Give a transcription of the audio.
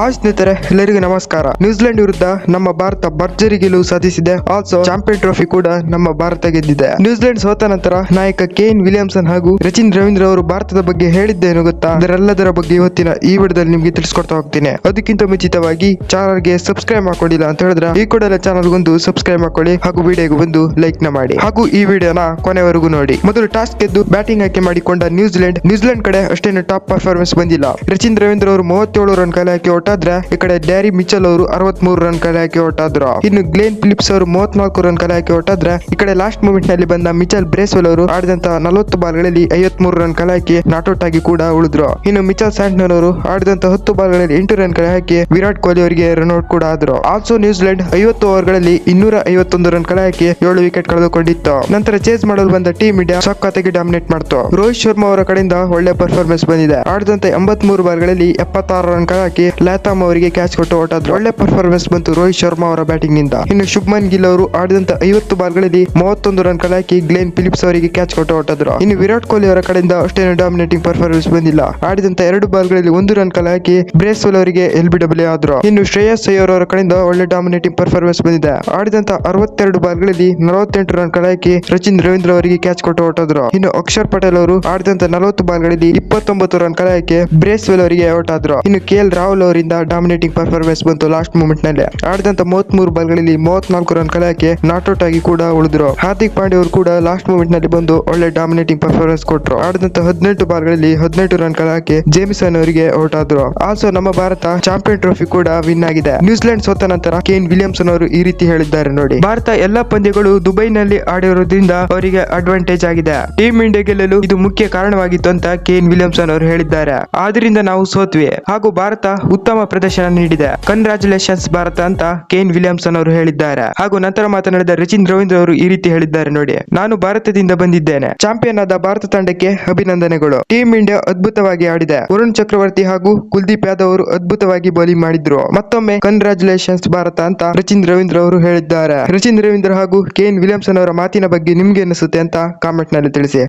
Hi ಸ್ನೇಹಿತರೆ, ಎಲ್ಲರಿಗೂ ನಮಸ್ಕಾರ. ನ್ಯೂಜಿಲೆಂಡ್ ವಿರುದ್ಧ ನಮ್ಮ ಭಾರತ ಭರ್ಜರಿ ಗೆಲುವು ಸಾಧಿಸಿದೆ. ಆಲ್ಸೋ ಚಾಂಪಿಯನ್ ಟ್ರೋಫಿ ಕೂಡ ನಮ್ಮ ಭಾರತ ಗೆದ್ದಿದೆ. ನ್ಯೂಜಿಲೆಂಡ್ ಸೋತ ನಂತರ ನಾಯಕ ಕೇನ್ ವಿಲಿಯಮ್ಸನ್ ಹಾಗೂ ರಚಿನ್ ರವೀಂದ್ರ ಅವರು ಭಾರತದ ಬಗ್ಗೆ ಹೇಳಿದ್ದೇನು ಗೊತ್ತಾ? ಅದರೆಲ್ಲದರ ಬಗ್ಗೆ ಇವತ್ತಿನ ಈ ವಿಡಿಯೋದಲ್ಲಿ ನಿಮಗೆ ತಿಳಿಸ್ಕೊಡ್ತಾ ಹೋಗ್ತೀನಿ. ಅದಕ್ಕಿಂತ ಮುಂಚಿತವಾಗಿ ಚಾನಲ್ಗೆ ಸಬ್ಸ್ಕ್ರೈಬ್ ಮಾಡ್ಕೊಂಡಿಲ್ಲ ಅಂತ ಹೇಳಿದ್ರೆ ಈ ಕೂಡಲೇ ಚಾನಲ್ ಒಂದು ಸಬ್ಸ್ಕ್ರೈಬ್ ಮಾಡ್ಕೊಳ್ಳಿ ಹಾಗೂ ವಿಡಿಯೋಗೆ ಒಂದು ಲೈಕ್ನ ಮಾಡಿ. ಹಾಗೂ ಈ ವಿಡಿಯೋನ ಕೊನೆವರೆಗೂ ನೋಡಿ. ಮೊದಲು ಟಾಸ್ ಗೆದ್ದು ಬ್ಯಾಟಿಂಗ್ ಆಯ್ಕೆ ಮಾಡಿಕೊಂಡ ನ್ಯೂಜಿಲೆಂಡ್ ನ್ಯೂಜಿಲೆಂಡ್ ಕಡೆ ಅಷ್ಟೇನು ಟಾಪ್ ಪರ್ಫಾರ್ಮೆನ್ಸ್ ಬಂದಿಲ್ಲ. ರಚಿನ್ ರವೀಂದ್ರ ಅವರು ಮೂವತ್ತೇಳು ರನ್ ಕಲೆ ಹಾಕಿ ಹೊಟ್ಟಾದ್ರೆ ಈ ಕಡೆ ಡ್ಯಾರಿ ಮಿಚಲ್ ಅವರು ಅರವತ್ಮೂರು ರನ್ ಕಲೆ ಹಾಕಿ ಹೊಟ್ಟಾದ್ರು ಇನ್ನು ಗ್ಲೇನ್ ಫಿಲಿಪ್ಸ್ ಅವರು ಮೂವತ್ನಾಲ್ಕು ರನ್ ಕಲೆ ಹಾಕಿ ಹೊಟ್ಟಾದ್ರೆ ಈ ಕಡೆ ಲಾಸ್ಟ್ ಮೂಮೆಂಟ್ನಲ್ಲಿ ಬಂದ ಮಿಚಲ್ ಬ್ರೇಸ್ವೆಲ್ ಅವರು ಆಡಿದಂತ ನಲವತ್ತು ಬಾಲ್ಗಳಲ್ಲಿ ಐವತ್ಮೂರು ರನ್ ಕಲೆ ಹಾಕಿ ನಾಟ್ಔಟ್ ಆಗಿ ಕೂಡ ಉಳಿದ್ರು. ಇನ್ನು ಮಿಚಲ್ ಸ್ಯಾಂಟ್ನರ್ ಅವರು ಆಡಿದಂತ ಹತ್ತು ಬಾಲ್ಗಳಲ್ಲಿ ಎಂಟು ರನ್ ಕಲೆ ಹಾಕಿ ವಿರಾಟ್ ಕೊಹ್ಲಿ ಅವರಿಗೆ ರನ್ ಔಟ್ ಕೂಡ ಆದ್ರು. ಆಲ್ಸೋ ನ್ಯೂಜಿಲೆಂಡ್ ಐವತ್ತು ಓವರ್ಗಳಲ್ಲಿ ಇನ್ನೂರ ಐವತ್ತೊಂದು ರನ್ ಕಲೆ ಹಾಕಿ ಏಳು ವಿಕೆಟ್ ಕಳೆದುಕೊಂಡಿತ್ತು. ನಂತರ ಚೇಸ್ ಮಾಡಲು ಬಂದ ಟೀಮ್ ಇಂಡಿಯಾ ಸಖತ್ತಾಗಿ ಡಾಮಿನೇಟ್ ಮಾಡ್ತು. ರೋಹಿತ್ ಶರ್ಮಾ ಅವರ ಕಡೆಯಿಂದ ಒಳ್ಳೆ ಪರ್ಫಾರ್ಮೆನ್ಸ್ ಬಂದಿದೆ. ಆಡಿದಂತ ಎಂಬತ್ಮೂರು ಬಾಲ್ಗಳಲ್ಲಿ ಎಪ್ಪತ್ತಾರು ರನ್ ಕಲೆ ಹಾಕಿ ಲಾತಾಮ್ ಅವರಿಗೆ ಕ್ಯಾಚ್ ಕೊಟ್ಟು ಹೊರಟಾದ್ರು ಒಳ್ಳೆ ಪರ್ಫಾರ್ಮೆನ್ಸ್ ಬಂತು ರೋಹಿತ್ ಶರ್ಮಾ ಅವರ ಬ್ಯಾಟಿಂಗ್ನಿಂದ ಇನ್ನು ಶುಭ್ಮನ್ ಗಿಲ್ ಅವರು ಆಡಿದಂತ ಐವತ್ತು ಬಾಲ್ಗಳಲ್ಲಿ ಮೂವತ್ತೊಂದು ರನ್ ಕಲೆ ಗ್ಲೇನ್ ಫಿಲಿಪ್ಸ್ ಅವರಿಗೆ ಕ್ಯಾಚ್ ಕೊಟ್ಟು ಹೊರಟಾದ್ರು ಇನ್ನು ವಿರಾಟ್ ಕೊಹ್ಲಿ ಅವರ ಕಡೆಯಿಂದ ಅಷ್ಟೇನು ಡಾಮಿನೇಟಿಂಗ್ ಪರ್ಫಾರ್ಮೆನ್ಸ್ ಬಂದಿಲ್ಲ. ಆಡಿದಂತ ಎರಡು ಬಾಲ್ಗಳಲ್ಲಿ ಒಂದು ರನ್ ಕಲಾಕಿ ಬ್ರೇಸ್ ಬ್ರೇಸ್ವೆಲ್ ಅವರಿಗೆ ಎಲ್ ಬಿ ಡಬ್ಲ್ಯೂ ಆದ್ರು. ಇನ್ನು ಶ್ರೇಯಸ್ ಅಯ್ಯರ್ ಅವರ ಕಡೆಯಿಂದ ಒಳ್ಳೆ ಡಾಮಿನೇಟಿಂಗ್ ಪರ್ಫಾರ್ಮೆನ್ಸ್ ಬಂದಿದೆ. ಆಡಿದಂತ ಅರವತ್ತೆರಡು ಬಾಲ್ಗಳಲ್ಲಿ ನಲವತ್ತೆಂಟು ರನ್ ಕಲಾಕಿ ರಚಿನ್ ರವೀಂದ್ರ ಅವರಿಗೆ ಕ್ಯಾಚ್ ಕೊಟ್ಟು ಹೊರಟಾದ್ರು ಇನ್ನು ಅಕ್ಷರ್ ಪಟೇಲ್ ಅವರು ಆಡಿದಂತ ನಲವತ್ತು ಬಾಲ್ಗಳಲ್ಲಿ ಇಪ್ಪತ್ತೊಂಬತ್ತು ರನ್ ಕಲಾಕೆ ಬ್ರೇಸ್ವೆಲ್ ಅವರಿಗೆ ಔಟ್ ಆದ್ರು. ಇನ್ನು ಕೆ ಎಲ್ ರಾಹುಲ್ ಅವರಿಂದ ಡಾಮಿನೇಟಿಂಗ್ ಪರ್ಫಾರ್ಮೆನ್ಸ್ ಬಂತು ಲಾಸ್ಟ್ ಮೂಮೆಂಟ್ನಲ್ಲಿ. ಆಡಿದಂತ ಮೂವತ್ಮೂರು ಬಾಲ್ಗಳಲ್ಲಿ ಮೂವತ್ನಾಲ್ಕು ರನ್ ನಾಟ್ ಔಟ್ ಆಗಿ ಕೂಡ ಉಳಿದ್ರು. ಹಾರ್ದಿಕ್ ಪಾಂಡೆ ಅವರು ಕೂಡ ಲಾಸ್ಟ್ ಮೂಮೆಂಟ್ನಲ್ಲಿ ಬಂದು ಒಳ್ಳೆ ಡಾಮಿನೇಟಿಂಗ್ ಪರ್ಫಾರ್ಮೆನ್ಸ್ ಕೊಟ್ರು. ಆಡಿದಂತ ಹದಿನೆಂಟು ಬಾಲ್ಗಳಲ್ಲಿ ಹದಿನೆಂಟು ರನ್ ಕಲೆ ಜೇಮ್ಸನ್ ಜೇಮಿಸನ್ ಅವರಿಗೆ ಔಟ್ ಆದ್ರು. ಆಲ್ಸೋ ನಮ್ಮ ಭಾರತ ಚಾಂಪಿಯನ್ ಟ್ರೋಫಿ ಕೂಡ ವಿನ್ ಆಗಿದೆ. ನ್ಯೂಜಿಲೆಂಡ್ ಸೋತ ನಂತರ ಕೇನ್ ವಿಲಿಯಮ್ಸನ್ ಅವರು ಈ ರೀತಿ ಹೇಳಿದ್ದಾರೆ ನೋಡಿ. ಭಾರತ ಎಲ್ಲಾ ಪಂದ್ಯಗಳು ದುಬೈನಲ್ಲಿ ಆಡಿರೋದ್ರಿಂದ ಅವರಿಗೆ ಅಡ್ವಾಂಟೇಜ್ ಆಗಿದೆ. ಟೀಮ್ ಇಂಡಿಯಾ ಗೆಲ್ಲಲು ಇದು ಮುಖ್ಯ ಕಾರಣವಾಗಿತ್ತು ಅಂತ ಕೇನ್ ವಿಲಿಯಮ್ಸನ್ ಅವರು ಹೇಳಿದ್ದಾರೆ. ಆದ್ರಿಂದ ನಾವು ಸೋತ್ವಿ. ಹಾಗೂ ಭಾರತ ಉತ್ತಮ ಪ್ರದರ್ಶನ ನೀಡಿದೆ. ಕಂಗ್ರಾಚುಲೇಷನ್ಸ್ ಭಾರತ ಅಂತ ಕೇನ್ ವಿಲಿಯಮ್ಸನ್ ಅವರು ಹೇಳಿದ್ದಾರೆ. ಹಾಗೂ ನಂತರ ಮಾತನಾಡಿದ ರಚಿನ್ ರವೀಂದ್ರ ಅವರು ಈ ರೀತಿ ಹೇಳಿದ್ದಾರೆ ನೋಡಿ. ನಾನು ಭಾರತದಿಂದ ಬಂದಿದ್ದೇನೆ. ಚಾಂಪಿಯನ್ ಆದ ಭಾರತ ತಂಡಕ್ಕೆ ಅಭಿನಂದನೆಗಳು. ಟೀಮ್ ಇಂಡಿಯಾ ಅದ್ಭುತವಾಗಿ ಆಡಿದೆ. ವರುಣ್ ಚಕ್ರವರ್ತಿ ಹಾಗೂ ಕುಲ್ದೀಪ್ ಯಾದವ್ ಅವರು ಅದ್ಭುತವಾಗಿ ಬೌಲಿಂಗ್ ಮಾಡಿದ್ರು. ಮತ್ತೊಮ್ಮೆ ಕಂಗ್ರಾಚುಲೇಷನ್ಸ್ ಭಾರತ ಅಂತ ರಚಿನ್ ರವೀಂದ್ರ ಅವರು ಹೇಳಿದ್ದಾರೆ. ರಚಿನ್ ರವೀಂದ್ರ ಹಾಗೂ ಕೇನ್ ವಿಲಿಯಮ್ಸನ್ ಅವರ ಮಾತಿನ ಬಗ್ಗೆ ನಿಮ್ಗೆ ಅನಿಸುತ್ತೆ ಅಂತ ಕಾಮೆಂಟ್ನಲ್ಲಿ ತಿಳಿಸಿ.